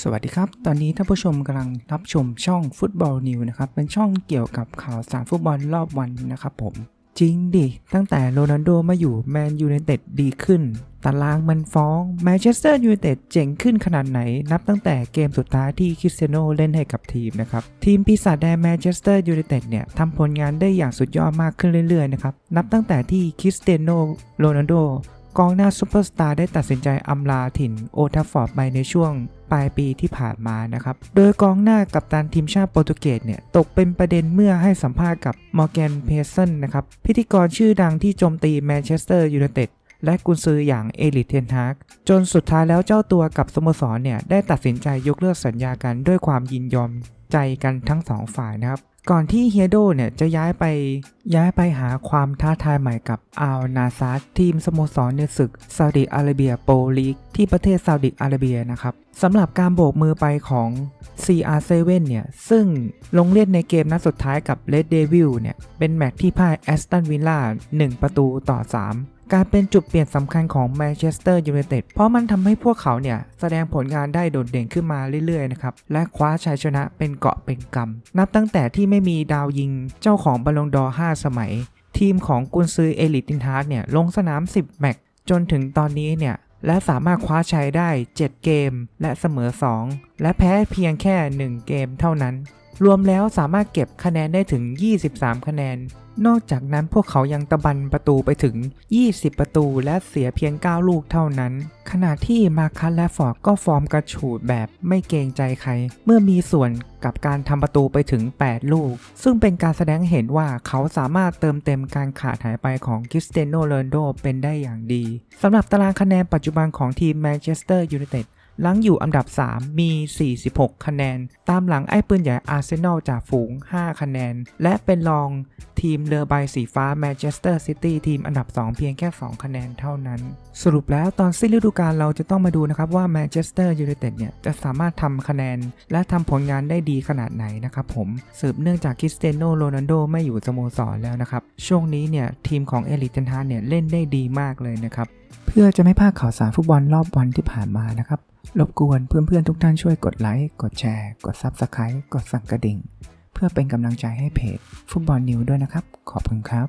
สวัสดีครับ ตอนนี้ท่านผู้ชมกำลังรับชมช่องฟุตบอลนิวนะครับ เป็นช่องเกี่ยวกับข่าวสารฟุตบอลรอบวันนะครับผม จริงดิ ตั้งแต่โรนัลโดมาอยู่แมนยูไนเต็ดดีขึ้น ตารางมันฟ้องแมนเชสเตอร์ยูไนเต็ดเจ๋งขึ้นขนาดไหน นับตั้งแต่เกมสุดท้ายที่คริสเตียโนเล่นให้กับทีมนะครับ ทีมปีศาจแดงแมนเชสเตอร์ยูไนเต็ดเนี่ยทำผลงานได้อย่างสุดยอดมากขึ้นเรื่อยๆนะครับ นับตั้งแต่ที่คริสเตียโนโรนัลโด กองหน้าซูเปอร์สตาร์ได้ตัดสินใจอำลาถิ่นโอทัฟฟอร์ดไปในช่วงปลายปีที่ผ่านมานะครับ โดยกองหน้ากับตันทีมชาติโปรตุเกสเนี่ย ตกเป็นประเด็นเมื่อให้สัมภาษณ์กับมอร์แกนเพเซนนะครับ พิธีกรชื่อดังที่โจมตีแมนเชสเตอร์ยูไนเต็ดและกุนซืออย่างเอลิทเทนฮากจนสุดท้ายแล้วเจ้าตัวกับสโมสรเนี่ย ได้ตัดสินใจยกเลิกสัญญากันด้วยความยินยอม ใจกันทั้งสองฝ่ายนะครับ ก่อนที่เฮียโดเนี่ยจะย้ายไปย้ายไปหาความท้าทายใหม่กับอัลนาซาทีมสโมสรในศึกซาอุดิอาระเบียโปรลีกที่ประเทศซาอุดิอาระเบียนะครับสำหรับการโบกมือไปของ CR7 เนี่ย ซึ่งลงเล่นในเกมนัดสุดท้ายกับ Red Devil เนี่ย เป็นแมตช์ที่พ่ายแอสตันวิลล่า1ประตูต่อ 3 การเป็นจุดเปลี่ยนสำคัญของแมนเชสเตอร์ยูไนเต็ดเพราะมันทำให้พวกเขาเนี่ยแสดงผลงานได้โดดเด่นขึ้นมาเรื่อยๆนะครับ และคว้าชัยชนะเป็นเกาะเป็นกำ นับตั้งแต่ที่ไม่มีดาวยิงเจ้าของบอลลงดอร์5สมัย ทีมของกุนซือเอลิตินฮาร์ดเนี่ยลงสนาม 10 แมตช์จนถึงตอนนี้เนี่ยและสามารถคว้าชัยได้ 7 เกม และเสมอ 2 และแพ้เพียงแค่ 1 เกมเท่านั้น รวมแล้วสามารถเก็บคะแนนได้ถึง 23 คะแนน นอกจากนั้นพวกเขายังตะบันประตูไปถึง 20 ประตูและเสียเพียง 9 ลูกเท่านั้น ขณะที่มาคัสและฟอร์ดก็ฟอร์มกระฉูดแบบไม่เกรงใจใคร เมื่อมีส่วนกับการทำประตูไปถึง 8 ลูก ซึ่งเป็นการแสดงเห็นว่าเขาสามารถเติมเต็มการขาดหายไปของคริสเตียโนโรนโดเป็นได้อย่างดีสำหรับตารางคะแนนปัจจุบันของทีมแมนเชสเตอร์ยูไนเต็ด หลังอยู่อันดับ 3 มี 46 คะแนน ตามหลังไอ้ปืนใหญ่อาร์เซนอลจากฝูง 5 คะแนน และเป็นรองทีมเรือใบสีฟ้าแมนเชสเตอร์ซิตี้ทีมอันดับ 2 เพียงแค่ 2 คะแนนเท่านั้น สรุปแล้วตอนสิ้นฤดูกาลเราจะต้องมาดูนะครับว่าแมนเชสเตอร์ยูไนเต็ดเนี่ย จะสามารถทำคะแนน และทำผลงานได้ดีขนาดไหนนะครับผมสืบเนื่องจากคริสเตียโนโรนัลโดไม่อยู่สโมสรแล้วนะครับ ช่วงนี้เนี่ยทีมของเอลิเทนฮาเนี่ยเล่นได้ดีมากเลยนะครับเพื่อจะไม่พลาดข่าวสารฟุตบอลรอบวันที่ผ่านมานะครับรบกวนเพื่อนๆทุกท่านช่วยกดไลค์กดแชร์ กด Subscribe กดสั่งกระดิ่ง เพื่อเป็นกำลังใจให้เพจฟุตบอลนิวด้วยนะครับ ขอบคุณครับ